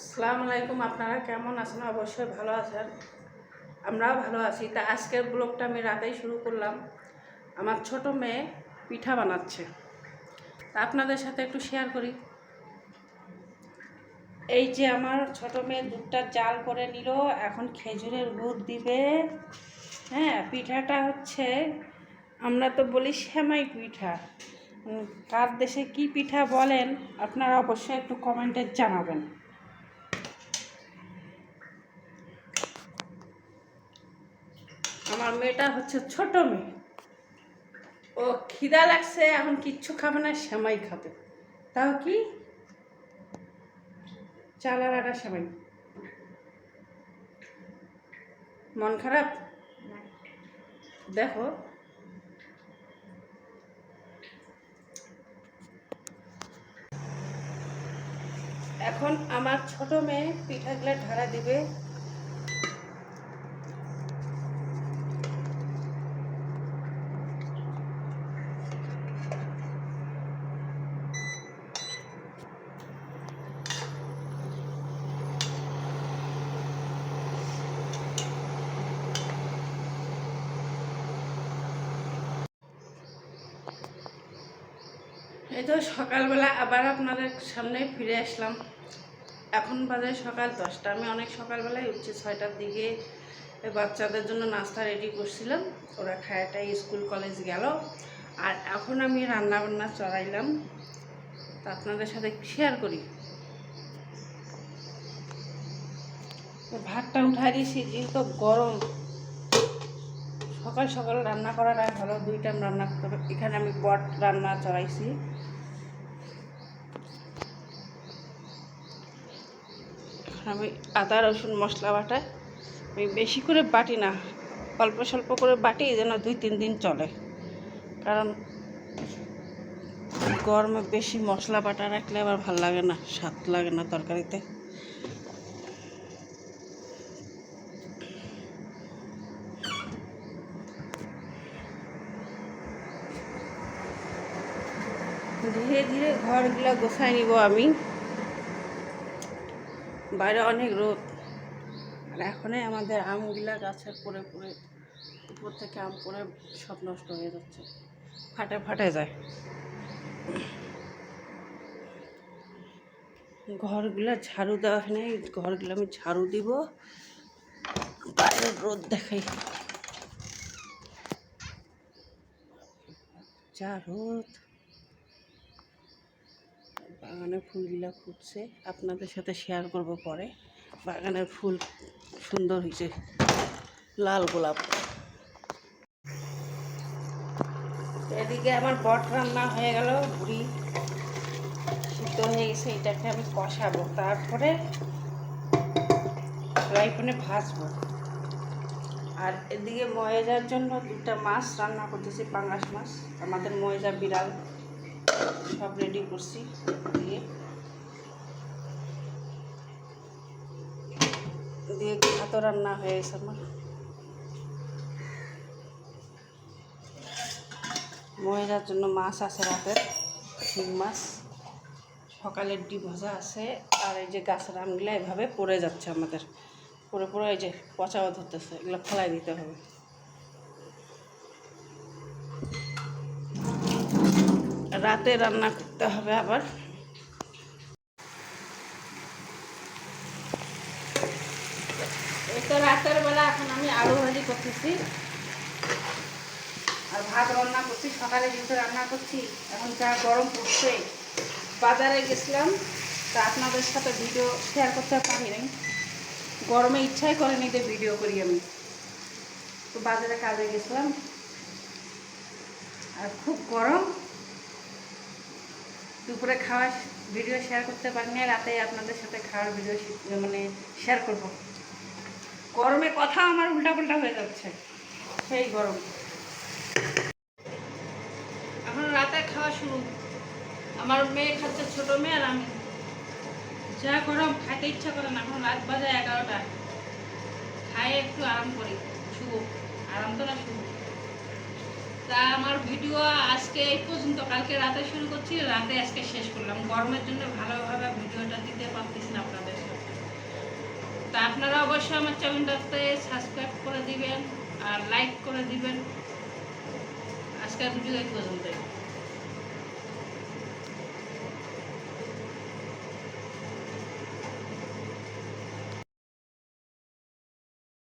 আসসালামু আলাইকুম, আপনারা কেমন আছেন? অবশ্যই ভালো আছেন। আমরাও ভালো আছি। তা আজকের ব্লগটা আমি রাতেই শুরু করলাম। আমার ছোট মেয়ে পিঠা বানাচ্ছে। তা আপনাদের সাথে একটু শেয়ার করি। এই যে আমার ছোট মেয়ে দুধটা জাল করে নিল, এখন খেজুরের গুড় দিবে। হ্যাঁ পিঠাটা হচ্ছে, আমরা তো বলি সেমাই পিঠা। কার দেশে কি পিঠা বলেন, আপনারা অবশ্যই একটু কমেন্টে জানাবেন। আমার মেয়েটা হচ্ছে ছোট মেয়ে। ও খিদা লাগছে, এখন কিচ্ছু খাবে না, সেমাই খাবে। তাও কি? চালার আটা সেমাই। মন খারাপ? দেখো। এখন আমার ছোট মেয়ে পিঠাগুলো ঢালা দিবে। এই তো সকালবেলা আবার আপনাদের সামনে ফিরে আসলাম। এখন বাজে সকাল দশটা। আমি অনেক সকালবেলায় উঠছি, ছয়টার দিকে বাচ্চাদের জন্য নাস্তা রেডি করছিলাম। ওরা খায়াটাই স্কুল, কলেজ গেল। আর এখন আমি রান্না বান্না চড়াইলাম। তা আপনাদের সাথে শেয়ার করি। ভাতটা উঠাই দিয়েছি, যেহেতু গরম। সকাল সকাল রান্না করাটা ভালো। দুই টাইম রান্না এখানে আমি বট রান্না চড়াইছি। আমি আদা, রসুন, মশলা বাটা, আমি বেশি করে বাটি না, অল্প স্বল্প করে বাটি যেন দুই, তিন দিন চলে। কারণ গরমে বেশি মশলা বাটা রাখলে আবার ভালো লাগে না, স্বাদ লাগে না তরকারিতে। ধীরে ধীরে ঘরগুলো গোছাই নিব আমি। বাইরে অনেক রোদ। আর এখনই আমাদের আমগুলা গাছের পরে পরে উপর থেকে আম পরে সব নষ্ট হয়ে যাচ্ছে। ফাটে ফাটে যায়। ঘরগুলা ঝাড়ু দেওয়া নেই, ঘরগুলো আমি ঝাড়ু দিব। বাইরের রোদ দেখাই। যা রোদ। বাগানে ফুলগুলা ফুটছে। আপনাদের সাথে শেয়ার করব পরে। বাগানের ফুল সুন্দর হয়েছে। লাল গোলাপ। এদিকে আমার বট রান্না হয়ে গেল, বুড়ি সিদ্ধ হয়ে গেছে, এটাকে আমি কষাবো। তারপরে ফ্রাইপ্যানে ভাজবো। আর এদিকে ময়জার জন্য দুটা মাছ রান্না করতেছি, পাঙ্গাস মাছ। আমাদের ময়জা বিড়াল। সব রেডি করছি, দিয়ে। দিয়ে ভাতও রান্না হয়ে গেছে আমার। মহিলার জন্য মাছ আছে রাতের, শিং মাছ। সকালের ডি ভাজা আছে, আর এই যে গাছের আমগুলো এভাবে পড়ে যাচ্ছে আমাদের। পড়ে পড়ে এই যে পচাও ধরতেছে, এগুলো ফেলাই দিতে হবে। রাতে রান্না করতে হবে আবার। তো রাতের বেলা এখন আমি আলু ভাজি করতেছি। আর ভাত রান্না করছি, সকালে যেহেতু রান্না করছি, এখন যা গরম পড়ছে, বাজারে গেছিলাম, তা আপনাদের সাথে ভিডিও শেয়ার করতে পারিনি গরমে ইচ্ছাই করেনি যে ভিডিও করি আমি। তো বাজারে কাজে গেছিলাম। আর খুব গরম। দুপুরে খাওয়ার ভিডিও শেয়ার করতে পারিনি রাতে আপনাদের সাথে খাওয়ার ভিডিও মানে শেয়ার করব। গরমে কথা আমার উল্টাপাল্টা হয়ে যাচ্ছে, সেই গরম। এখন রাতে খাওয়া শুরু। আমার মেয়ে খাচ্ছে ছোট মেয়ে আর আমি। যা গরম, খাইতে ইচ্ছা করে না। এখন রাত বাজে এগারোটা। খাই একটু আরাম করি। শুভ আরাম তো না শুভ তা আমার ভিডিও আজকে এই পর্যন্ত, কালকে রাতে শুরু করছি, রাতে আজকে শেষ করলাম। গরমের জন্য ভালোভাবে ভিডিওটা দিতে পারতেছি না আপনাদের সাথে। তা আপনারা অবশ্যই আমার চ্যানেলটাতে সাবস্ক্রাইব করে দিবেন আর লাইক করে দিবেন। আজকের ভিডিও এই পর্যন্তই।